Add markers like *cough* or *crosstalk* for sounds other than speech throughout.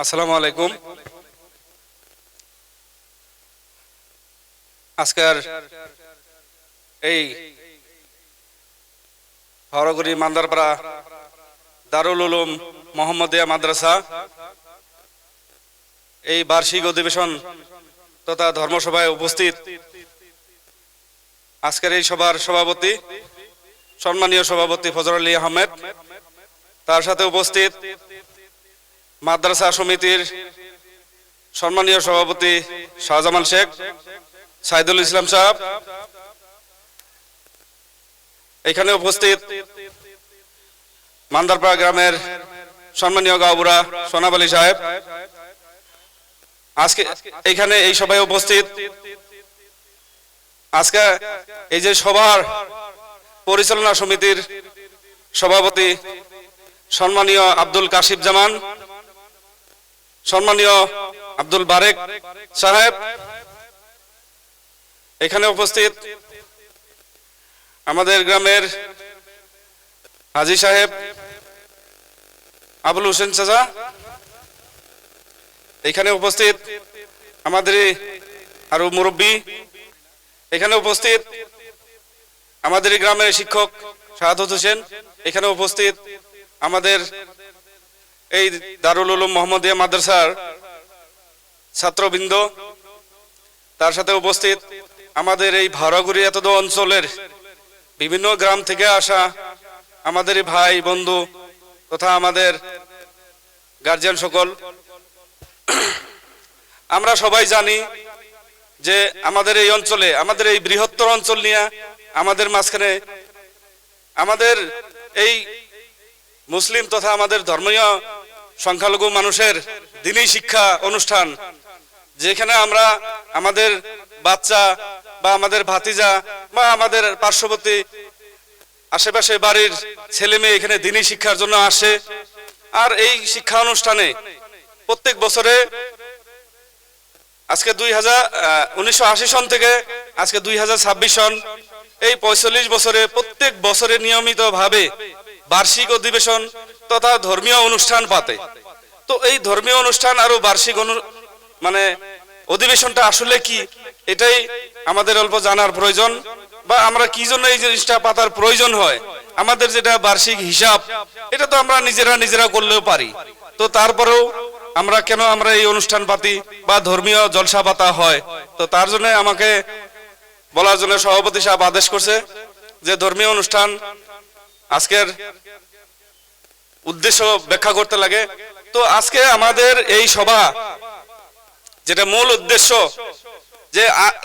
আসসালামু আলাইকুম। আজকের এই হরগুড়ি মান্দারপাড়া দারুল উলুম মোহাম্মদিয়া মাদ্রাসা এই বার্ষিক অধিবেশন তথা ধর্মসভায় উপস্থিত আজকের এই সভার সভাপতি, সম্মানীয় সভাপতি ফজর আলী আহমেদ, তার সাথে উপস্থিত মাদ্রাসা সমিতির সম্মানীয় সভাপতি শাহজামান শেখ, সাইদুল ইসলাম সাহেব। এখানে উপস্থিত মান্দারপাড়া গ্রামের সম্মানীয় গাওবুরা সোনাব আলী সাহেব। আজকে এখানে এই সভায় উপস্থিত। আজকে এই যে সভার পরিচালনা সমিতির সভাপতি সম্মানীয় আব্দুল কাশিফ জামান সম্মানীয় আব্দুল বারেক সাহেব, এখানে উপস্থিত আমাদের গ্রামের হাজি সাহেব, আবুল হোসেন চাচা, এখানে উপস্থিত আমাদের আরও মুরব্বী, এখানে উপস্থিত আমাদের গ্রামের শিক্ষক শাহাদত হোসেন, এখানে উপস্থিত আমাদের এই দারুল উলুম মোহাম্মদিয়া মাদ্রাসার ছাত্রবৃন্দ, তার সাথে উপস্থিত আমাদের এই ভাড়াগুড়ি এতদ অঞ্চলের বিভিন্ন গ্রাম থেকে আসা আমাদের ভাই, বন্ধু তথা আমাদের গার্জিয়ান সকল। আমরা সবাই জানি যে আমাদের এই অঞ্চলে, আমাদের এই বৃহত্তর অঞ্চল নিয়ে আমাদের মাঝখানে আমাদের এই মুসলিম তথা আমাদের ধর্মীয় সংখ্যালঘু মানুষের দিনী শিক্ষা অনুষ্ঠান, যেখানে আমরা আমাদের বাচ্চা বা আমাদের ভাতিজা বা আমাদের পার্শ্ববর্তী আশেপাশে বাড়ির ছেলে মেয়ে এখানে দিনী শিক্ষার জন্য আসে। আর এই শিক্ষা অনুষ্ঠানে প্রত্যেক বছরে আজকে দুই হাজার উনিশশো সন থেকে আজকে দুই হাজার ছাব্বিশ সন, এই পঁয়তাল্লিশ বছরে প্রত্যেক বছরে নিয়মিতভাবে বার্ষিক অধিবেশন তথা ধর্মীয় অনুষ্ঠান পাতে। তো এই ধর্মীয় অনুষ্ঠান আরও বার্ষিক অনু- মানে অধিবেশনটা আসলে কি, এটাই আমাদের অল্প জানার প্রয়োজন বা আমরা কি জন্য এই জিনিসটা পাতার প্রয়োজন হয়, আমাদের যেটা বার্ষিক হিসাব, এটা তো আমরা নিজেরা নিজেরা করলেও পারি। তো তারপরেও আমরা কেন আমরা এই অনুষ্ঠান পাতি বা ধর্মীয় জলসা পাতা হয়, তো তার জন্য আমাকে বলার জন্য সভাপতি সাহেব আদেশ করছে যে ধর্মীয় অনুষ্ঠান আজকের উদ্দেশ্য ব্যাখ্যা করতে লাগে। তো আজকে আমাদের এই সভা, যেটা মূল উদ্দেশ্য, যে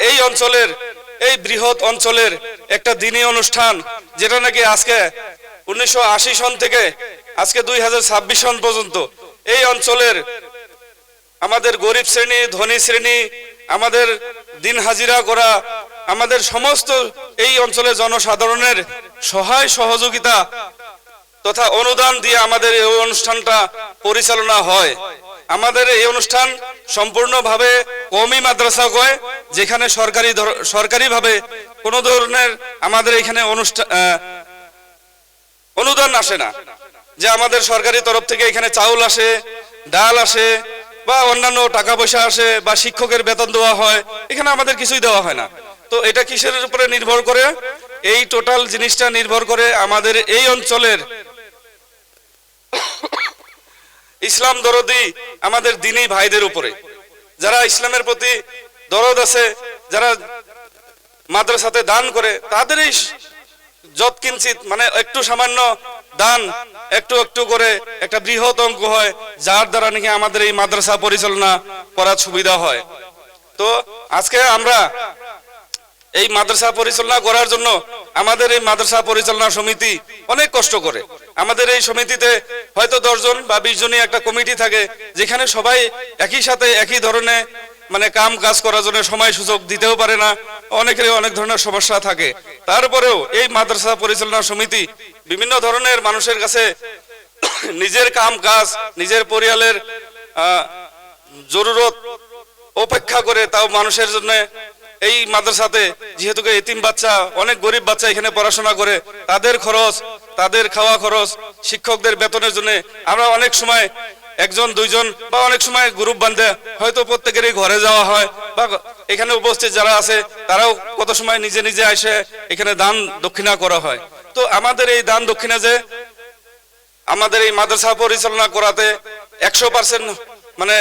এই অঞ্চলের, এই বৃহৎ অঞ্চলের একটা দিনী অনুষ্ঠান, যেটা নাকি আজকে উনিশশো আশি সন থেকে আজকে দুই হাজার ছাব্বিশ সন পর্যন্ত এই অঞ্চলের আমাদের গরিব শ্রেণি, ধনী শ্রেণি, আমাদের দিন হাজিরা করা, আমাদের সমস্ত এই অঞ্চলের জনসাধারণের সহায় সহযোগিতা তথা অনুদান দিয়ে আমাদের এই অনুষ্ঠানটা পরিচালনা হয়। আমাদের এই অনুষ্ঠান সম্পূর্ণভাবে কমি মাদ্রাসা কয় যেখানে সরকারি সরকারিভাবে কোনো ধরনের আমাদের এখানে অনুষ্ঠান অনুদান আসে না। যে আমাদের সরকারি তরফ থেকে এখানে চাউল আসে, ডাল আসে, বা অন্যান্য টাকা পয়সা আসে, বা শিক্ষকের বেতন দেওয়া হয়, এখানে আমাদের কিছুই দেওয়া হয় না। তো এটা কিসের উপরে নির্ভর করে? এই টোটাল জিনিসটা নির্ভর করে আমাদের এই অঞ্চলের ইসলাম দরদি আমাদের দিনী ভাইদের উপরে। যারা ইসলামের প্রতি দরদ আছে, যারা মাদ্রাসাতে দান করে তাদের যত কিঞ্চিত মানে একটু সামান্য দান, একটু একটু করে একটা বৃহৎ অঙ্ক হয়, যার দ্বারা নাকি আমাদের এই মাদ্রাসা পরিচালনা করার সুবিধা হয়। তো আজকে আমরা এই মাদ্রাসা পরিচালনা করার জন্য আমাদের এই মাদ্রাসা পরিচালনা সমিতি অনেক কষ্ট করে। আমাদের এই সমিতিতে হয়তো দশজন বা বিশ জনই একটা কমিটি থাকে, যেখানে সবাই একই সাথে একই ধরনের মানে কাম কাজ করার জন্য সময় সুযোগ দিতেও পারে না, অনেকেরই অনেক ধরনের সমস্যা থাকে। তারপরেও এই মাদ্রাসা পরিচালনা সমিতি বিভিন্ন ধরনের মানুষের কাছে নিজের কাম কাজ, নিজের পরিয়ালের জরুরত অপেক্ষা করে তাও মানুষের জন্য এই মাদ্রাসাতে, যেহেতু এতিম বাচ্চা, অনেক গরিব বাচ্চা এখানে পড়াশোনা করে, তাদের খরচ, তাদের খাওয়া খরচ, শিক্ষকদের বেতনের জন্য আমরা অনেক সময় একজন, দুইজন বা অনেক সময় গ্রুপ বান্ধে, হয়তো প্রত্যেকেরই ঘরে যাওয়া হয় বা এখানে উপস্থিত যারা আছে, তারাও কত সময় নিজে নিজে এসে এখানে দান দক্ষিণা করা হয়। তো আমাদের এই দান দক্ষিণা যে, আমাদের এই মাদ্রাসা পরিচালনা করাতে একশো পার্সেন্ট মানে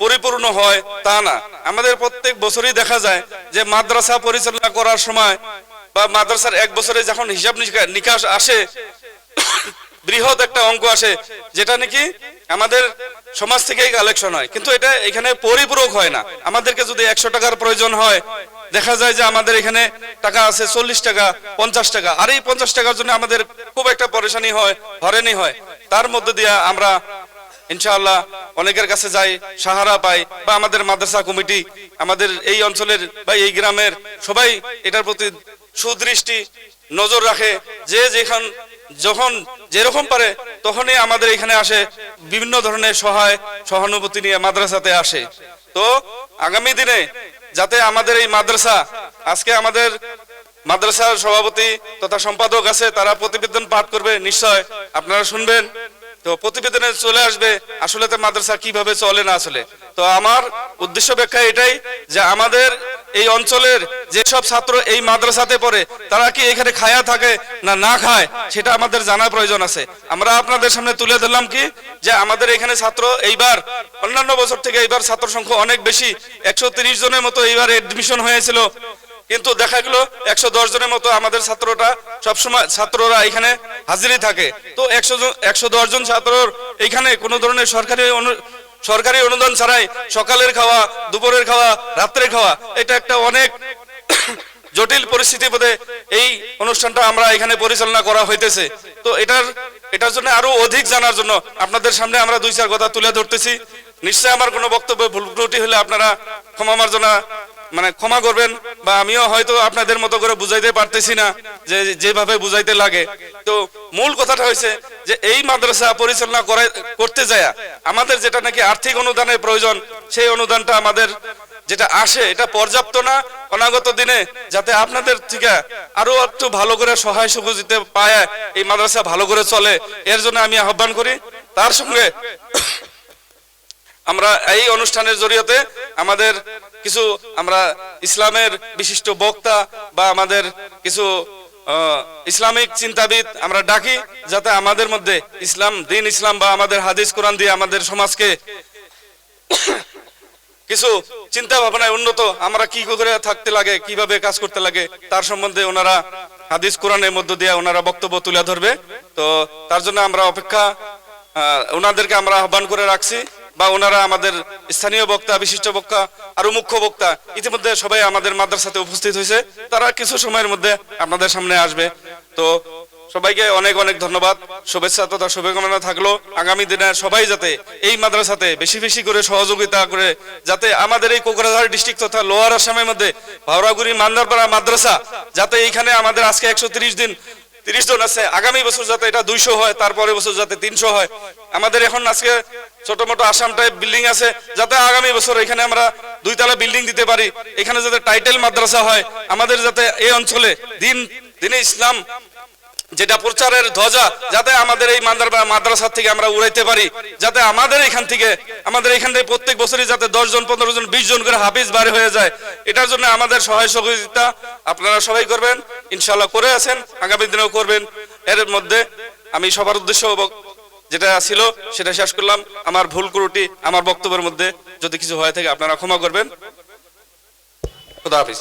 পরিপূর্ণ হয় তা না। আমাদের প্রত্যেক বছরই দেখা যায় যে মাদ্রাসা পরিচালনা করার সময় বা মাদ্রাসার এক বছরে যখন হিসাব নিকাশ আসে, বৃহৎ একটা অঙ্ক আসে, যেটা নাকি আমাদের সমাজ থেকেই কালেকশন হয়। কিন্তু এটা এখানে পরিপূরক হয় না। আমাদেরকে যদি একশো টাকার প্রয়োজন হয়, দেখা যায় যে আমাদের এখানে টাকা আছে চল্লিশ টাকা, পঞ্চাশ টাকা। আর এই পঞ্চাশ টাকার জন্য আমাদের খুব একটা পরেশানি হয়, হরেনি হয়। তার মধ্যে দিয়ে আমরা ইনশাআল্লাহ অনেকের কাছে যাই, সাহারা পাই বা আমাদের মাদ্রাসা কমিটি, আমাদের এই অঞ্চলের বা এই গ্রামের সবাই এটার প্রতি সুদৃষ্টি, নজর রাখে। যে যেখান, যখন যেরকম পারে তখনই আমাদের এখানে আসে, বিভিন্ন ধরনের সহায়, সহানুভূতি নিয়ে মাদ্রাসাতে আসে। তো আগামী দিনে যাতে আমাদের এই মাদ্রাসা, আজকে আমাদের মাদ্রাসার সভাপতি তথা সম্পাদক আছে, তারা প্রতিবেদন পাঠ করবে, নিশ্চয় আপনারা শুনবেন। তো প্রতিবেদনে চলে আসবে, আসলে তো মাদ্রাসা কীভাবে চলে না আসলে তো আমার উদ্দেশ্য ব্যাখ্যা এটাই যে আমাদের এই অঞ্চলের যেসব ছাত্র এই মাদ্রাসাতে পড়ে, তারা কি এখানে খায়া থাকে না না খায়? সেটা আমাদের জানা প্রয়োজন আছে। আমরা আপনাদের সামনে তুলে ধরলাম কি যে আমাদের এখানে ছাত্র এইবার, অন্যান্য বছর থেকে এইবার ছাত্র সংখ্যা অনেক বেশি। একশো জনের মতো এইবার এডমিশন হয়েছিল। কিন্তু দেখা গেল একশো দশ জনের মতো আমাদের ছাত্রটা সবসময় ছাত্ররা এখানে হাজিরি থাকে। তো একশো জন, একশো দশ জন ছাত্র এখানে কোনো ধরনের সরকারি সরকারি অনুদান ছাড়াই সকালের খাওয়া, দুপুরের খাওয়া রাত্রে খাওয়া, এটা একটা অনেক *coughs* জটিল পরিস্থিতি মধ্যে এই অনুষ্ঠানটা আমরা এখানে পরিচালনা করা হইতেছে। তো এটার এটার জন্য আরও অধিক জানার জন্য আপনাদের সামনে আমরা দুই চার কথা তুলে ধরতেছি। নিশ্চয় আমার কোনো বক্তব্য ভুল ত্রুটি হলে আপনারা ক্ষমা মার্জনা মানে ক্ষমা করবেন বা আমিও হয়তো আপনাদের মতো করে বুঝাইতে পারতেছি না যে যেভাবে বুঝাইতে লাগে। তো মূল কথাটা হয়েছে যে এই মাদ্রাসা পরিচালনা করে করতে যায় আমাদের যেটা নাকি আর্থিক অনুদানের প্রয়োজন, সেই অনুদানটা আমাদের যেটা আসে, এটা পর্যাপ্ত না। অনাগত দিনে যাতে আপনাদের থেকে আরও একটু ভালো করে সহায় সুযোগিতে পায় এই মাদ্রাসা ভালো করে চলে, এর জন্য আমি আহ্বান করি। তার সঙ্গে আমরা এই অনুষ্ঠানের জরিয়তে আমাদের কিছু আমরা ইসলামের বিশিষ্ট বক্তা বা আমাদের কিছু ইসলামিক চিন্তাবিদ আমরা ডাকি যাতে আমাদের মধ্যে ইসলাম, দিন ইসলাম বা আমাদের হাদিস, কোরআন দিয়ে আমাদের সমাজকে কিছু চিন্তা ভাবনায় উন্নত, আমরা কি করে থাকতে লাগে, কীভাবে কাজ করতে লাগে, তার সম্বন্ধে ওনারা হাদিস, কোরআনের মধ্য দিয়ে ওনারা বক্তব্য তুলে ধরবে। তো তার জন্য আমরা অপেক্ষা ওনাদেরকে আমরা আহ্বান করে রাখছি। বা ওনারা আমাদের স্থানীয় বক্তা, বিশিষ্ট বক্তা, আরও মুখ্য বক্তা, ইতিমধ্যে সবাই আমাদের মাদ্রাসাতে উপস্থিত হয়েছে। তারা কিছু সময়ের মধ্যে আপনাদের সামনে আসবে। তো সবাইকে অনেক অনেক ধন্যবাদ। শুভেচ্ছা তথা শুভকামনা থাকল। আগামী দিনে সবাই যাতে এই মাদ্রাসাতে বেশি বেশি করে সহযোগিতা করে, যাতে আমাদের এই কোকরাঝাড় ডিস্ট্রিক্ট তথা লোয়ার আসামের মধ্যে, ভাওরাগুড়ি, মান্দারপাড়া মাদ্রাসা, যাতে এইখানে আমাদের আজকে একশো ত্রিশ দিন তিরিশ জন আছে, আগামী বছর যাতে এটা দুইশো হয়, তারপরে বছর যাতে তিনশো হয়। আমাদের এখন আজকে ছোট মোটো আসাম টাইপ বিল্ডিং আছে, যাতে আগামী বছর এখানে আমরা দুই দুইতলা বিল্ডিং দিতে পারি। এখানে যাতে টাইটেল মাদ্রাসা হয়, আমাদের যাতে এই অঞ্চলে দিন, দিনে ইসলাম যেটা প্রচারের ধ্বজা, যাতে আমাদের এই মান্দার মাদ্রাসা থেকে আমরা উড়াইতে পারি, যাতে আমাদের এখান থেকে, আমাদের এখান থেকে প্রত্যেক বছরই যাতে দশ জন, পনেরো জন, বিশ জন করে হাফিজ বাড়ি হয়ে যায়। এটার জন্য আমাদের সহায় সহযোগিতা আপনারা সবাই করবেন ইনশাল্লাহ করে আছেন, আগামী দিনেও করবেন। এর মধ্যে আমি সবার উদ্দেশ্য যেটা ছিল, সেটা শেষ করলাম। আমার ভুল ক্রুটি আমার বক্তব্যের মধ্যে যদি কিছু হয়ে থাকে, আপনারা ক্ষমা করবেন। খুদা হাফিজ।